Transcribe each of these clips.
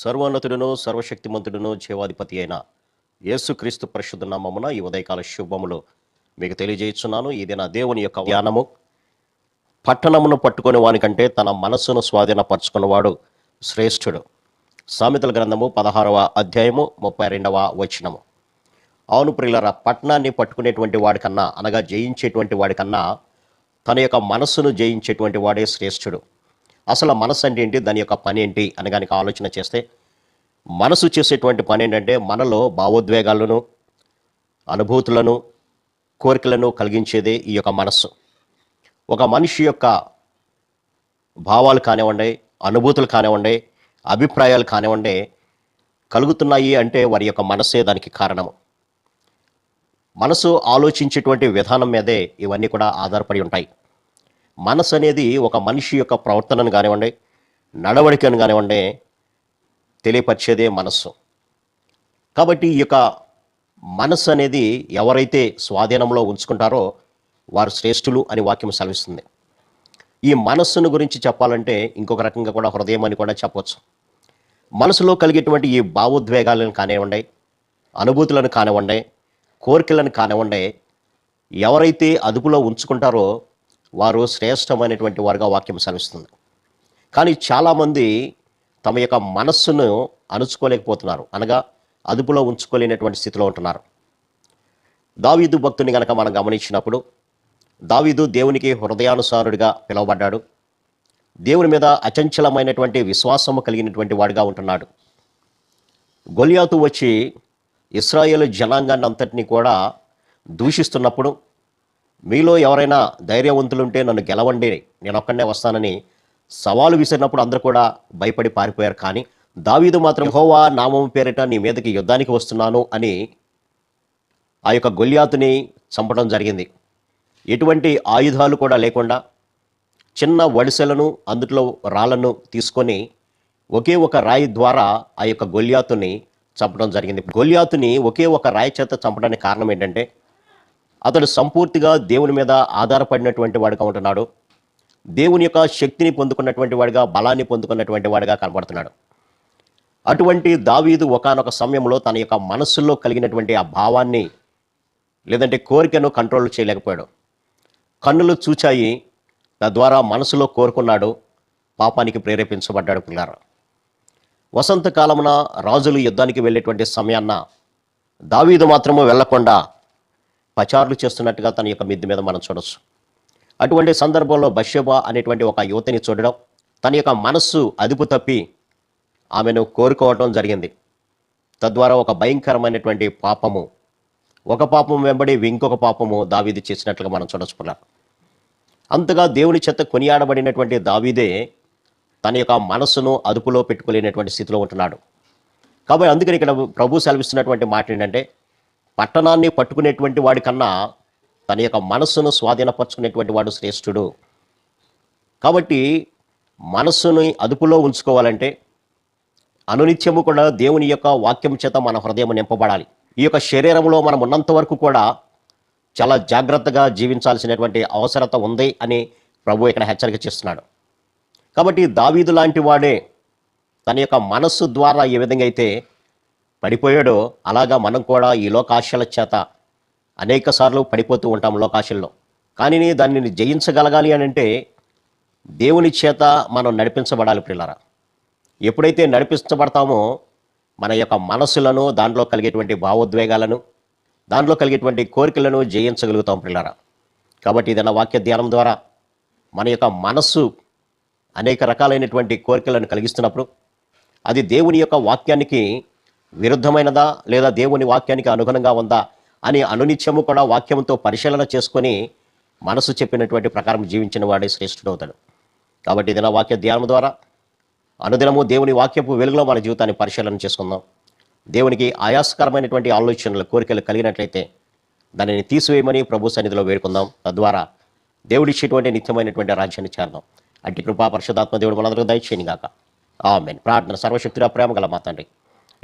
సర్వోన్నతుడును సర్వశక్తిమంతుడును జీవాధిపతి అయిన యేసుక్రీస్తు పరిశుద్ధ నామమున ఈ ఉదయకాల శుభములు మీకు తెలియజేస్తున్నాను. ఇది నా దేవుని యొక్క ధ్యానము పట్టణమును పట్టుకునే వానికంటే తన మనస్సును స్వాధీనపరచుకున్నవాడు శ్రేష్ఠుడు. సామెతల గ్రంథము పదహారవ అధ్యాయము ముప్పై రెండవ వచనము. అవును ప్రియులరా పట్టణాన్ని పట్టుకునేటువంటి వాడికన్నా అనగా జయించేటువంటి వాడికన్నా తన యొక్క మనస్సును జయించేటువంటి వాడే శ్రేష్ఠుడు. అసలు మనస్సు అంటే ఏంటి? దాని యొక్క పని ఏంటి? అని కనుక ఆలోచన చేస్తే మనసు చేసేటువంటి పని ఏంటంటే మనలో భావోద్వేగాలను అనుభూతులను కోరికలను కలిగించేదే ఈ యొక్క మనస్సు. ఒక మనిషి యొక్క భావాలు కానివ్వండి అనుభూతులు కానివ్వండి అభిప్రాయాలు కానివ్వండి కలుగుతున్నాయి అంటే వారి యొక్క మనస్సే దానికి కారణము. మనసు ఆలోచించేటువంటి విధానం మీదే ఇవన్నీ కూడా ఆధారపడి ఉంటాయి. మనసు అనేది ఒక మనిషి యొక్క ప్రవర్తనను కానివ్వండి నడవడికను కానివ్వండి తెలియపరిచేదే మనస్సు. కాబట్టి ఈ యొక్క మనస్సు అనేది ఎవరైతే స్వాధీనంలో ఉంచుకుంటారో వారు శ్రేష్ఠులు అని వాక్యం సెలవిస్తుంది. ఈ మనస్సును గురించి చెప్పాలంటే ఇంకొక రకంగా కూడా హృదయం అని కూడా చెప్పవచ్చు మనసులో కలిగేటువంటి ఈ భావోద్వేగాలను కానివ్వండి అనుభూతులను కానివ్వండి కోరికలను కానివ్వండి ఎవరైతే అదుపులో ఉంచుకుంటారో వారు శ్రేష్టమైనటువంటి వారుగా వాక్యం సెలవిస్తుంది. కానీ చాలామంది తమ యొక్క మనస్సును అణుచుకోలేకపోతున్నారు. అనగా అదుపులో ఉంచుకోలేనటువంటి స్థితిలో ఉంటున్నారు. దావీదు భక్తుని కనుక మనం గమనించినప్పుడు దావీదు దేవునికి హృదయానుసారుడిగా పిలువబడ్డాడు. దేవుని మీద అచంచలమైనటువంటి విశ్వాసము కలిగినటువంటి వాడిగా ఉంటున్నాడు. గొలియాతు వచ్చి ఇస్రాయేల్ జనాంగాన్ని అంతటినీ కూడా దూషిస్తున్నప్పుడు మీలో ఎవరైనా ధైర్యవంతులుంటే నన్ను గెలవండి. నేను ఒక్కడనే వస్తానని సవాలు విసిరినప్పుడు అందరూ కూడా భయపడి పారిపోయారు. కానీ దావీదు మాత్రం హోవా నామం పేరిట నీ మీదకి యుద్ధానికి వస్తున్నాను అని ఆ యొక్క గొల్యాతుని చంపడం జరిగింది. ఎటువంటి ఆయుధాలు కూడా లేకుండా చిన్న వడిసెలను అందులో రాళ్ళను తీసుకొని ఒకే ఒక రాయి ద్వారా ఆ యొక్క గొల్యాతుని చంపడం జరిగింది. గొల్యాతుని ఒకే ఒక రాయి చేత చంపడానికి కారణం ఏంటంటే అతడు సంపూర్తిగా దేవుని మీద ఆధారపడినటువంటి వాడుగా ఉంటున్నాడు. దేవుని యొక్క శక్తిని పొందుకున్నటువంటి వాడిగా బలాన్ని పొందుకున్నటువంటి వాడిగా కనబడుతున్నాడు. అటువంటి దావీదు ఒకానొక సమయంలో తన యొక్క మనస్సులో కలిగినటువంటి ఆ భావాన్ని లేదంటే కోరికను కంట్రోల్ చేయలేకపోయాడు. కన్నులు చూచాయి తద్వారా మనసులో కోరుకున్నాడు పాపానికి ప్రేరేపించబడ్డాడు పిల్లారు. వసంతకాలమున రాజులు యుద్ధానికి వెళ్ళేటువంటి సమయాన్న దావీదు మాత్రము వెళ్ళకుండా పచారులు చేస్తున్నట్టుగా తన యొక్క మిద్ది మీద మనం చూడొచ్చు. అటువంటి సందర్భంలో బష్యబా అనేటువంటి ఒక యువతిని చూడడం తన యొక్క మనస్సు అదుపు తప్పి ఆమెను కోరుకోవటం జరిగింది. తద్వారా ఒక భయంకరమైనటువంటి పాపము ఒక పాపం వెంబడి ఇంకొక పాపము దావీది చేసినట్లుగా మనం చూడొచ్చుకున్నాం. అంతగా దేవుని చేత కొనియాడబడినటువంటి దావీదే తన యొక్క మనస్సును అదుపులో పెట్టుకోలేనటువంటి స్థితిలో ఉంటున్నాడు. కాబట్టి అందుకని ఇక్కడ ప్రభు సెలవిస్తున్నటువంటి మాట ఏంటంటే పట్టణాన్ని పట్టుకునేటువంటి వాడి కన్నా తన యొక్క మనస్సును స్వాధీనపరచుకునేటువంటి వాడు శ్రేష్ఠుడు. కాబట్టి మనస్సుని అదుపులో ఉంచుకోవాలంటే అనునిత్యము కూడా దేవుని యొక్క వాక్యం చేత మన హృదయం నింపబడాలి. ఈ యొక్క శరీరంలో మనం ఉన్నంత వరకు కూడా చాలా జాగ్రత్తగా జీవించాల్సినటువంటి అవసరత ఉంది అని ప్రభు ఇక్కడ హెచ్చరిక చేస్తున్నాడు. కాబట్టి దావీదు లాంటి వాడే తన యొక్క మనస్సు ద్వారా ఏ విధంగా అయితే పడిపోయాడో అలాగా మనం కూడా ఈ లోకాశల చేత అనేక సార్లు పడిపోతూ ఉంటాం లోకాశల్లో. కానీ దానిని జయించగలగాలి అని అంటే దేవుని చేత మనం నడిపించబడాలి పిల్లరా ఎప్పుడైతే నడిపించబడతామో మన యొక్క మనసులను దాంట్లో కలిగేటువంటి భావోద్వేగాలను దాంట్లో కలిగేటువంటి కోరికలను జయించగలుగుతాం పిల్లరా కాబట్టి ఏదైనా వాక్య ధ్యానం ద్వారా మన యొక్క మనస్సు అనేక రకాలైనటువంటి కోరికలను కలిగిస్తున్నప్పుడు అది దేవుని యొక్క వాక్యానికి విరుద్ధమైనదా లేదా దేవుని వాక్యానికి అనుగుణంగా ఉందా అని అనునిత్యము కూడా వాక్యంతో పరిశీలన చేసుకొని మనసు చెప్పినటువంటి ప్రకారం జీవించిన వాడే శ్రేష్ఠుడవుతాడు కాబట్టి ఏదైనా వాక్య ధ్యానం ద్వారా అనుదినము దేవుని వాక్యపు వెలుగులో మన జీవితాన్ని పరిశీలన చేసుకుందాం. దేవునికి ఆయాసకరమైనటువంటి ఆలోచనలు కోరికలు కలిగినట్లయితే దానిని తీసివేయమని ప్రభు సన్నిధిలో వేడుకుందాం. తద్వారా దేవుడిచ్చేటువంటి నిత్యమైనటువంటి రాజ్యాన్ని చేరదాం. అట్టి కృపా పరిశుధాత్మ దేవుడు మనందరూ దయచేయని గాక ఆమెన్. ప్రార్థన సర్వశక్తుల ప్రేమ గల మా తండ్రి.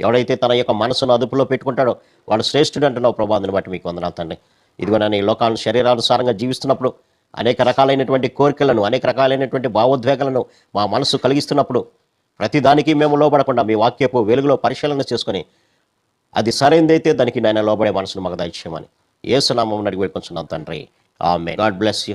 ఎవడైతే తన యొక్క మనసును అదుపులో పెట్టుకుంటాడో వాడు శ్రేష్ఠుడు అంటున్నావు ప్రభావాన్ని బట్టి మీకు వందనాలు తండ్రి. ఇదిగో నేను ఈ లోకాలను శరీరానుసారంగా జీవిస్తున్నప్పుడు అనేక రకాలైనటువంటి కోరికలను అనేక రకాలైనటువంటి భావోద్వేగాలను మా మనసు కలిగిస్తున్నప్పుడు ప్రతిదానికి మేము లోబడకుండా మీ వాక్యపు వెలుగులో పరిశీలన చేసుకొని అది సరైనదైతే దానికి నాయన లోబడే మనసును మాకు దయచేయమని. ఏసునామం అడిగి పెట్టుకుంటున్నాం తండ్రి. ఆమె గాడ్ బ్లెస్ యూ.